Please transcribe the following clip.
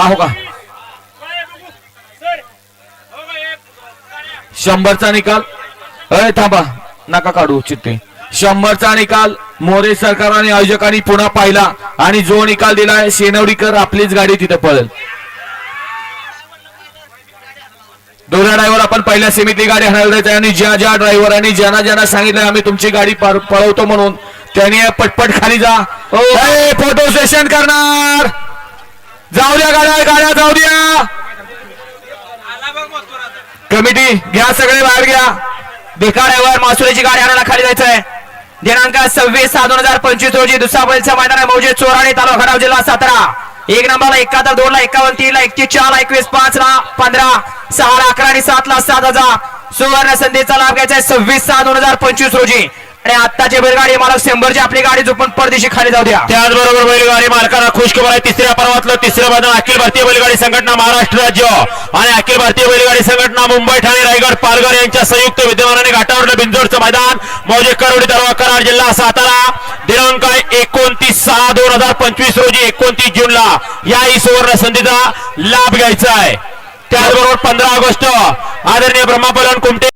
आहो का? शंभरचा निकाल. अय थांबा. नका काढू चित्ते शंभरचा निकाल. मोरे सरकार आणि आयोजकांनी पुन्हा पाहिला आणि जो निकाल दिलाय शेनवडीकर आपलीच गाडी तिथे पळेल. दोन्ही ड्रायव्हर आपण पहिल्या सेमीतली गाडी हाणायला द्यायची आणि ज्या ज्या ड्रायव्हरांनी ज्यांना ज्यांना सांगितलं आम्ही तुमची गाडी पळवतो म्हणून. त्यांनी पटपट खाली जा. फोटो सेशन करणार. जाऊ द्या गाड्या जाऊ द्या. कमिटी घ्या सगळे बाहेर घ्या. बेकार मासुरीची गाडी आणायला खाली जायचंय. दिनांक सव्वीस सहा दोन हजार पंचवीस रोजी दुसरा बैलच्या मैदान मौजे चोराणे तालुका खटाव जिल्हा सातारा. एक नंबरला एकाहत्तर दोन ला एकावन्न तीन ला एकतीस चार ला एकवीस पाच ला पंधरा सहा ला अकरा आणि सात ला सात हजार. सुवर्ण संधीचा लाभ घ्यायचा आहे सव्वीस सहा दोन हजार पंचवीस रोजी. आणि आत्ताचे बैलगाडी मालक शंभरची आपली गाडी झोपून परदेशी खाली जाऊ द्या. त्याचबरोबर बैलगाडी मालकांना खुशखबर आहे तिसऱ्या पर्वातलं तिसरं मैदान अखिल भारतीय बैलगाडी संघटना महाराष्ट्र राज्य. आणि अखिल भारतीय बैलगाडी संघटना मुंबई ठाणे रायगड पालघर यांच्या संयुक्त विद्यमानाने घाटावरलं बिंजोडचं मैदान. मौजे करवडी तालुका कराड जिल्हा सातारा. दिनांक एकोणतीस सहा दोन हजार पंचवीस रोजी एकोणतीस जूनला. याही सुवर्ण संधीचा लाभ घ्यायचा आहे. त्याचबरोबर पंधरा ऑगस्ट आदरणीय ब्रह्मापलन कुमटे